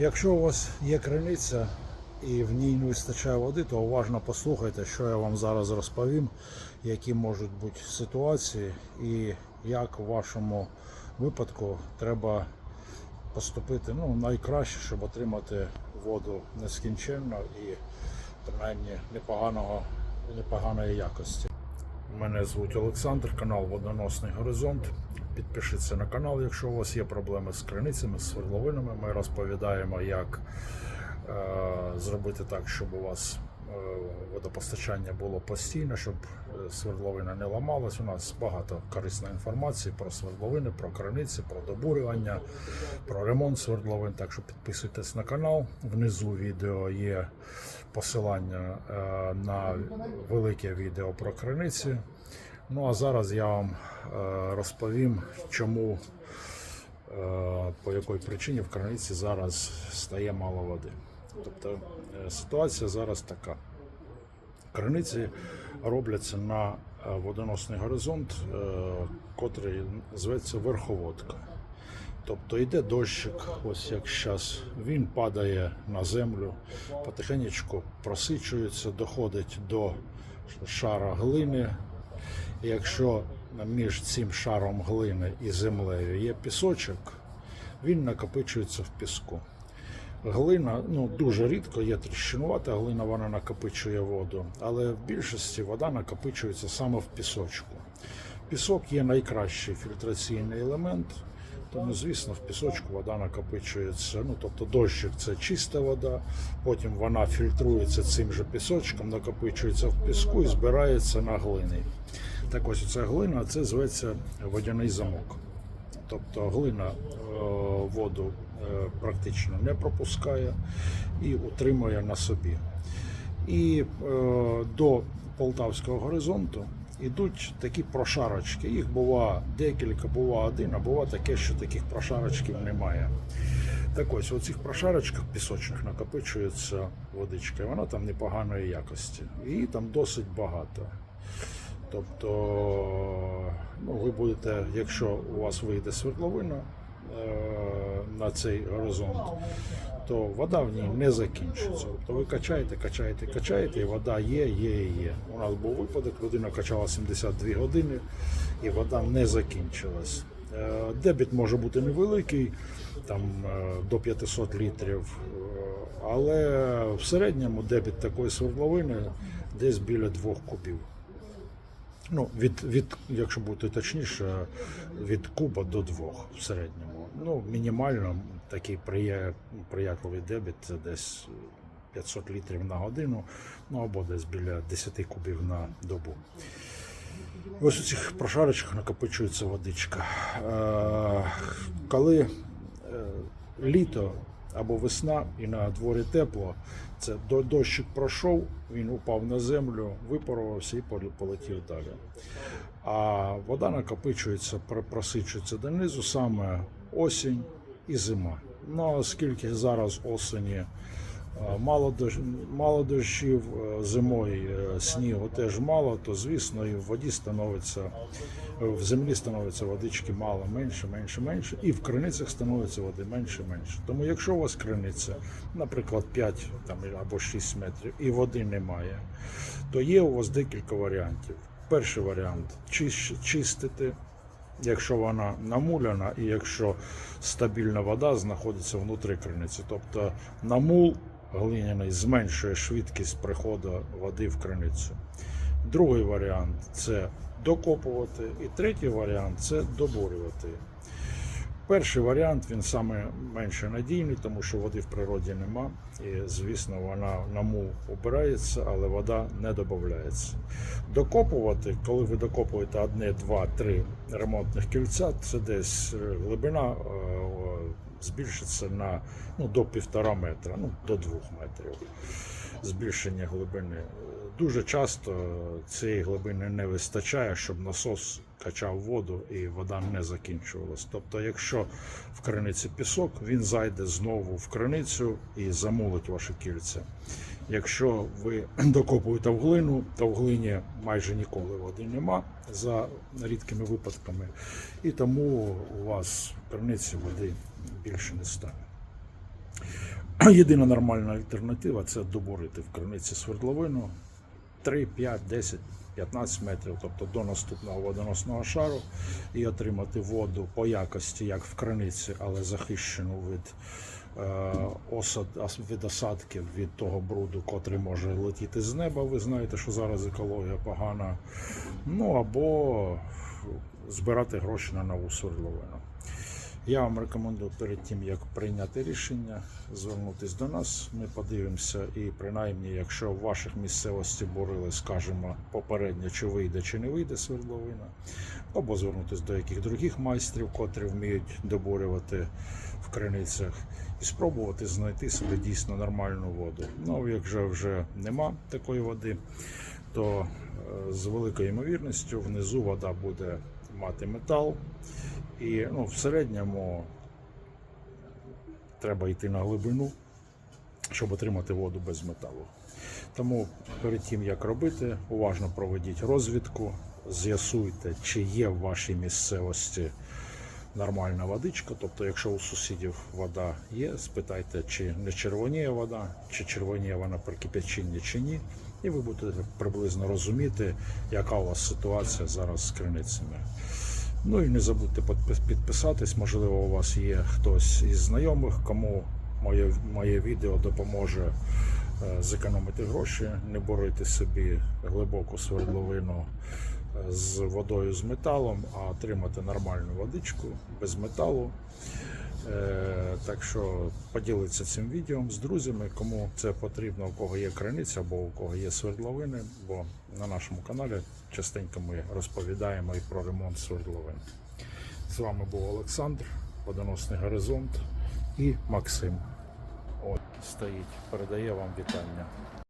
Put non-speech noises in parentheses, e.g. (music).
Якщо у вас є криниця і в ній не вистачає води, то уважно послухайте, що я вам зараз розповім, які можуть бути ситуації і як в вашому випадку треба поступити ну, найкраще, щоб отримати воду нескінченно і принаймні непоганого, непоганої якості. Мене звуть Олександр, канал Водоносний Горизонт. Підпишіться на канал, якщо у вас є проблеми з криницями, з свердловинами. Ми розповідаємо, як е, зробити так, щоб у вас водопостачання було постійне, щоб е, свердловина не ламалась. У нас багато корисної інформації про свердловини, про криниці, про добурювання, про ремонт свердловин. Так що підписуйтесь на канал. Внизу відео є посилання е, на велике відео про криниці. Ну а зараз я вам е, розповім, чому, е, по якій причині в криниці зараз стає мало води. Тобто е, ситуація зараз така. Криниці робляться на е, водоносний горизонт, е, котрий зветься верховодка. Тобто йде дощик, ось як зараз, він падає на землю, потихеньку просичується, доходить до шара глини. І Якщо між цим шаром глини і землею є пісочок, він накопичується в піску. Глина ну, дуже рідко є тріщинувата глина, вона накопичує воду, але в більшості вода накопичується саме в пісочку. Пісок є найкращий фільтраційний елемент, тому, звісно, в пісочку вода накопичується. Ну, тобто дощик це чиста вода, потім вона фільтрується цим же пісочком, накопичується в піску і збирається на глині. Так ось ця глина це зветься водяний замок. Тобто глина е, воду е, практично не пропускає і утримує на собі. І е, до Полтавського горизонту йдуть такі прошарочки. Їх бува декілька, бува один, а бува таке, що таких прошарочків немає. Так ось, у цих прошарочках пісочних накопичується водичка, і вона там непоганої якості. Її там досить багато. Тобто, ну, ви будете, якщо у вас вийде свердловина е, на цей горизонт, то вода в ній не закінчиться. Тобто ви качаєте, качаєте, качаєте, і вода є, є і є. У нас був випадок, людина качала 72 години, і вода не закінчилась. Е, Дебіт може бути невеликий, там е, до 500 літрів, е, але в середньому дебіт такої свердловини десь біля 2 кубів. Ну, від, від, якщо бути точніше, від куба до двох в середньому. Ну, мінімально такий прия- приятливий дебіт це десь 500 літрів на годину, ну або десь біля 10 кубів на добу. Ось у цих прошарочках накопичується водичка. Е, коли е, літо або весна і на дворі тепло, це до- дощик пройшов, він упав на землю, випарувався і полетів далі. А вода накопичується, просичується донизу саме осінь і зима. Ну, оскільки зараз осені мало, дощ, мало дощів, е, зимою е, снігу теж мало, то звісно і в воді становиться, е, в землі становиться водички мало, менше, менше, менше, і в криницях становиться води менше, менше. Тому якщо у вас криниця, наприклад, 5 там, або 6 метрів і води немає, то є у вас декілька варіантів. Перший варіант чистити, якщо вона намуляна і якщо стабільна вода знаходиться внутрі криниці. Тобто намул глиняний зменшує швидкість приходу води в криницю. Другий варіант це докопувати, і третій варіант це добурювати. Перший варіант він саме менше надійний, тому що води в природі нема. І, звісно, вона на мул обирається, але вода не додається. Докопувати, коли ви докопуєте одне, два, три ремонтних кільця, це десь е, глибина е, збільшиться на ну, до півтора метра, ну до двох метрів. Збільшення глибини. Дуже часто цієї глибини не вистачає, щоб насос качав воду і вода не закінчувалась. Тобто, якщо в криниці пісок, він зайде знову в криницю і замулить ваші кільця. Якщо ви (clears throat) докопуєте в глину, то в глині майже ніколи води нема за рідкими випадками, і тому у вас в криниці води більше не стане. (clears throat) єдина нормальна альтернатива це добурити в криниці свердловину 3, 5, 10, 15 метрів, тобто до наступного водоносного шару, і отримати воду по якості, як в криниці, але захищену від, осад, від осадків, від того бруду, котрий може летіти з неба. Ви знаєте, що зараз екологія погана. Ну або збирати гроші на нову свердловину. Я вам рекомендую перед тим, як прийняти рішення, звернутися до нас. Ми подивимося, і принаймні, якщо в ваших місцевості бурили, скажемо попередньо, чи вийде, чи не вийде свердловина, або звернутися до яких других майстрів, котрі вміють добурювати в криницях, і спробувати знайти собі дійсно нормальну воду. Ну, якщо вже нема такої води, то е, з великою ймовірністю внизу вода буде мати метал. І ну, в середньому треба йти на глибину, щоб отримати воду без металу. Тому перед тим як робити, уважно проведіть розвідку, з'ясуйте, чи є в вашій місцевості нормальна водичка. Тобто, якщо у сусідів вода є, спитайте, чи не червоніє вода, чи червоніє вона при кипяченні чи ні. І ви будете приблизно розуміти, яка у вас ситуація зараз з криницями. Ну і не забудьте підписатись. Можливо, у вас є хтось із знайомих, кому моє, моє відео допоможе е, зекономити гроші, не борити собі глибоку свердловину е, з водою з металом, а отримати нормальну водичку без металу. Е, Так що поділіться цим відео з друзями, кому це потрібно, у кого є криниця або у кого є свердловини, бо на нашому каналі частенько ми розповідаємо і про ремонт свердловин. З вами був Олександр, водоносний горизонт і Максим. От стоїть, передає вам вітання.